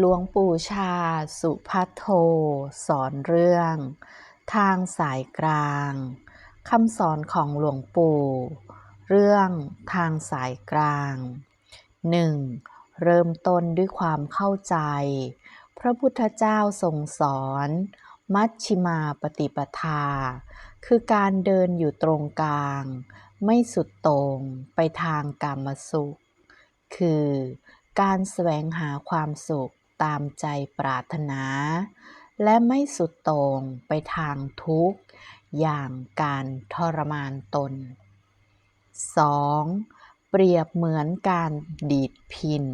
หลวงปู่ชา สุพัทโท สอนเรื่อง ทางสายกลางคำสอนของหลวงปู่ เรื่องทางสายกลาง 1. เริ่มต้นด้วยความเข้าใจ พระพุทธเจ้าทรงสอน มัชชิมาปฏิปทา คือการเดินอยู่ตรงกลาง ไม่สุดต่งไปทางกามสุข คือการแสวงหาความสุข ตามใจปรารถนา และไม่สุดโต่งไปทางทุกข์ อย่างการทรมานตน 2. เปรียบเหมือนการดีดพิน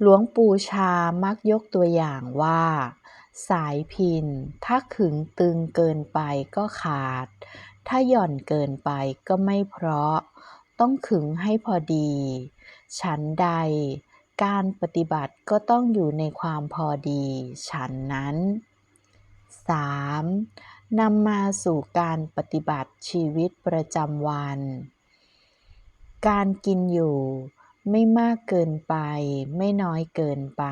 หลวงปู่ชามักยกตัวอย่างว่า สายพินถ้าขึงตึงเกินไปก็ขาด ถ้าหย่อนเกินไปก็ไม่เพราะ ต้องขึงให้พอดีฉันใด การปฏิบัติก็ต้องอยู่ในความพอดี ฉันนั้น 3. นำมาสู่การปฏิบัติชีวิตประจำวัน การกินอยู่ไม่มากเกินไป ไม่น้อยเกินไป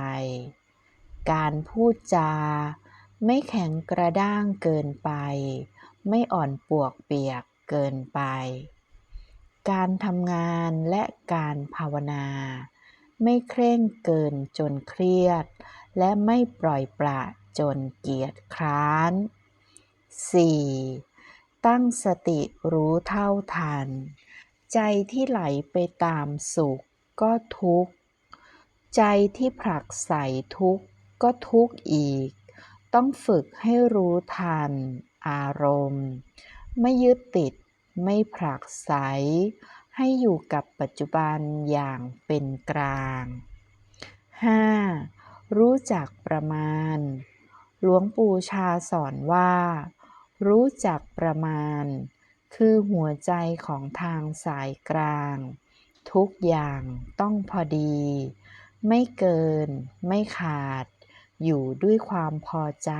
การพูดจา ไม่แข็งกระด้างเกินไป ไม่อ่อนปวกเปียกเกินไป การทำงานและการภาวนา ไม่เคร่งเกินจนเครียด และไม่ปล่อยปละจนเกียจคร้าน 4. ตั้งสติรู้เท่าทัน ใจที่ไหลไปตามสุขก็ทุกข์ ใจที่ผลักใส่ทุกข์ก็ทุกข์อีก ต้องฝึกให้รู้ทัน อารมณ์ ไม่ยึดติด ไม่ผลักใส ให้อยู่กับปัจจุบันอย่างเป็นกลาง 5. รู้จักประมาณ หลวงปู่ชาสอนว่า รู้จักประมาณ คือหัวใจของทางสายกลาง ทุกอย่างต้องพอดี ไม่เกิน ไม่ขาด อยู่ด้วยความพอใจ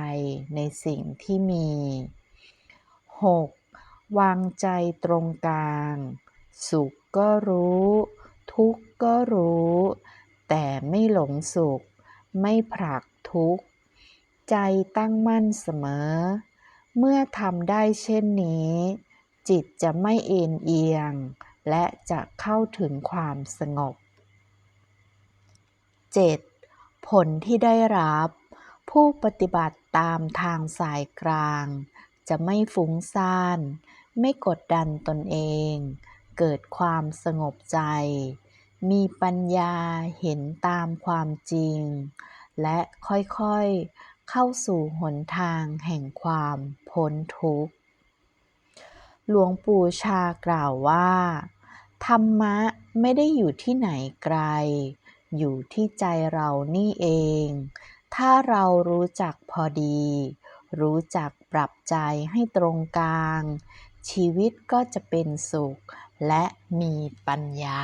ในสิ่งที่มี 6. วางใจตรงกลาง สุขก็รู้ ทุกข์ก็รู้ แต่ไม่หลงสุข ไม่ผลักทุกข์ ใจตั้งมั่นเสมอ เมื่อทำได้เช่นนี้ จิตจะไม่เอ็นเอียง และจะเข้าถึงความสงบ 7. ผลที่ได้รับ ผู้ปฏิบัติตามทางสายกลาง จะไม่ฟุ้งซ่าน ไม่กดดันตนเอง เกิดความสงบใจ มีปัญญาเห็นตามความจริง และค่อยๆเข้าสู่หนทางแห่งความพ้นทุกข์ หลวงปู่ชากล่าวว่า ธรรมะไม่ได้อยู่ที่ไหนไกล อยู่ที่ใจเรานี่เอง ถ้าเรารู้จักพอดี รู้จักปรับใจให้ตรงกลาง ชีวิตก็จะเป็นสุขและมีปัญญา